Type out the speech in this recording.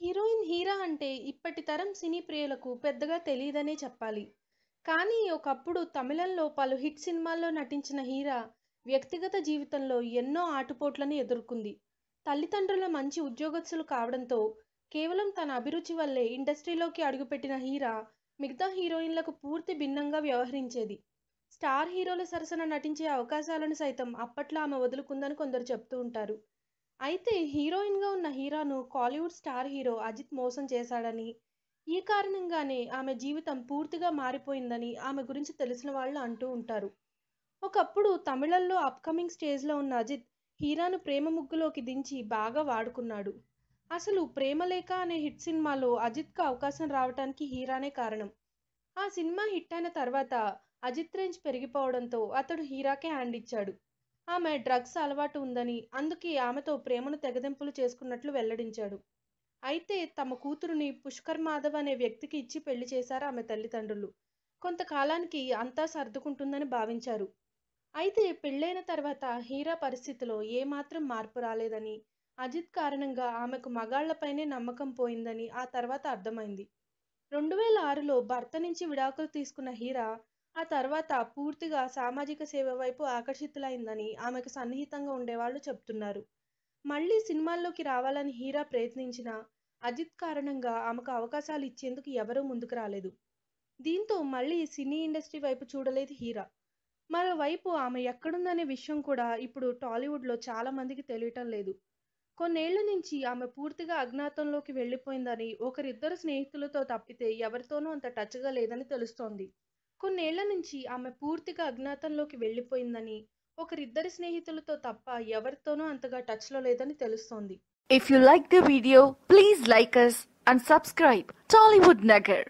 Heroine Heera అంటే ఇప్పటి తరం సినీ ప్రియులకు పెద్దగా తెలియదనే చెప్పాలి. కానీ ఒకప్పుడు తమిళంలో పలు హిట్ సినిమాల్లో నటించిన హీరా వ్యక్తిగత జీవితంలో ఎన్నో ఆటుపోట్లను ఎదుర్కొంది. తల్లిదండ్రుల మంచి ఉద్యోగస్తులు కావడంతో కేవలం తన అభిరుచి వల్లే ఇండస్ట్రీలోకి అడుగుపెట్టిన హీరా మిగతా హీరోయిన్లకు పూర్తి భిన్నంగా వ్యవహరించేది. స్టార్ హీరోల సరసన నటించే అవకాశాలను సైతం అప్పట్లో ఆమె వదులుకుందని కొందరు చెప్తూ ఉంటారు. అయితే హీరోయిన్గా ఉన్న హీరాను కాలీవుడ్ స్టార్ హీరో అజిత్ మోసం చేశాడని ఈ కారణంగానే ఆమె జీవితం పూర్తిగా మారిపోయిందని ఆమె గురించి తెలిసిన వాళ్ళు అంటూ ఉంటారు. ఒకప్పుడు తమిళంలో అప్కమింగ్ స్టేజ్లో ఉన్న అజిత్ హీరాను ప్రేమ ముగ్గులోకి దించి బాగా వాడుకున్నాడు. అసలు ప్రేమలేఖ అనే హిట్ సినిమాలో అజిత్కు అవకాశం రావడానికి హీరానే కారణం. ఆ సినిమా హిట్ అయిన తర్వాత అజిత్ రేంజ్ పెరిగిపోవడంతో అతడు హీరాకే హ్యాండ్ ఇచ్చాడు. ఆమె డ్రగ్స్ అలవాటు ఉందని అందుకే ఆమెతో ప్రేమను తెగదెంపులు చేసుకున్నట్లు వెల్లడించాడు. అయితే తమ కూతురుని పుష్కర్ మాధవ్ అనే వ్యక్తికి ఇచ్చి పెళ్ళి చేశారు ఆమె తల్లిదండ్రులు. కొంతకాలానికి అంతా సర్దుకుంటుందని భావించారు. అయితే పెళ్ళైన తర్వాత హీరా పరిస్థితిలో ఏమాత్రం మార్పు రాలేదని అజిత్ కారణంగా ఆమెకు మగాళ్ళపైనే నమ్మకం పోయిందని ఆ తర్వాత అర్థమైంది. రెండు వేల ఆరులో భర్త నుంచి విడాకులు తీసుకున్న హీరా ఆ తర్వాత పూర్తిగా సామాజిక సేవ వైపు ఆకర్షితులైందని ఆమెకు సన్నిహితంగా ఉండేవాళ్ళు చెప్తున్నారు. మళ్ళీ సినిమాల్లోకి రావాలని హీరా ప్రయత్నించినా అజిత్ కారణంగా ఆమెకు అవకాశాలు ఇచ్చేందుకు ఎవరూ ముందుకు రాలేదు. దీంతో మళ్ళీ సినీ ఇండస్ట్రీ వైపు చూడలేదు హీరా. మరోవైపు ఆమె ఎక్కడుందనే విషయం కూడా ఇప్పుడు టాలీవుడ్లో చాలా మందికి తెలియటం లేదు. కొన్నేళ్ళ నుంచి ఆమె పూర్తిగా అజ్ఞాతంలోకి వెళ్ళిపోయిందని ఒకరిద్దరు స్నేహితులతో తప్పితే ఎవరితోనూ అంత టచ్గా లేదని తెలుస్తోంది. కొన్నేళ్ళ నుంచి ఆమె పూర్తిగా అజ్ఞాతంలోకి వెళ్ళిపోయిందని ఒకరిద్దరి స్నేహితులతో తప్ప ఎవరితోనూ అంతగా టచ్లో లేదని తెలుస్తోంది. If you like the video please like us and subscribe Tollywood Nagar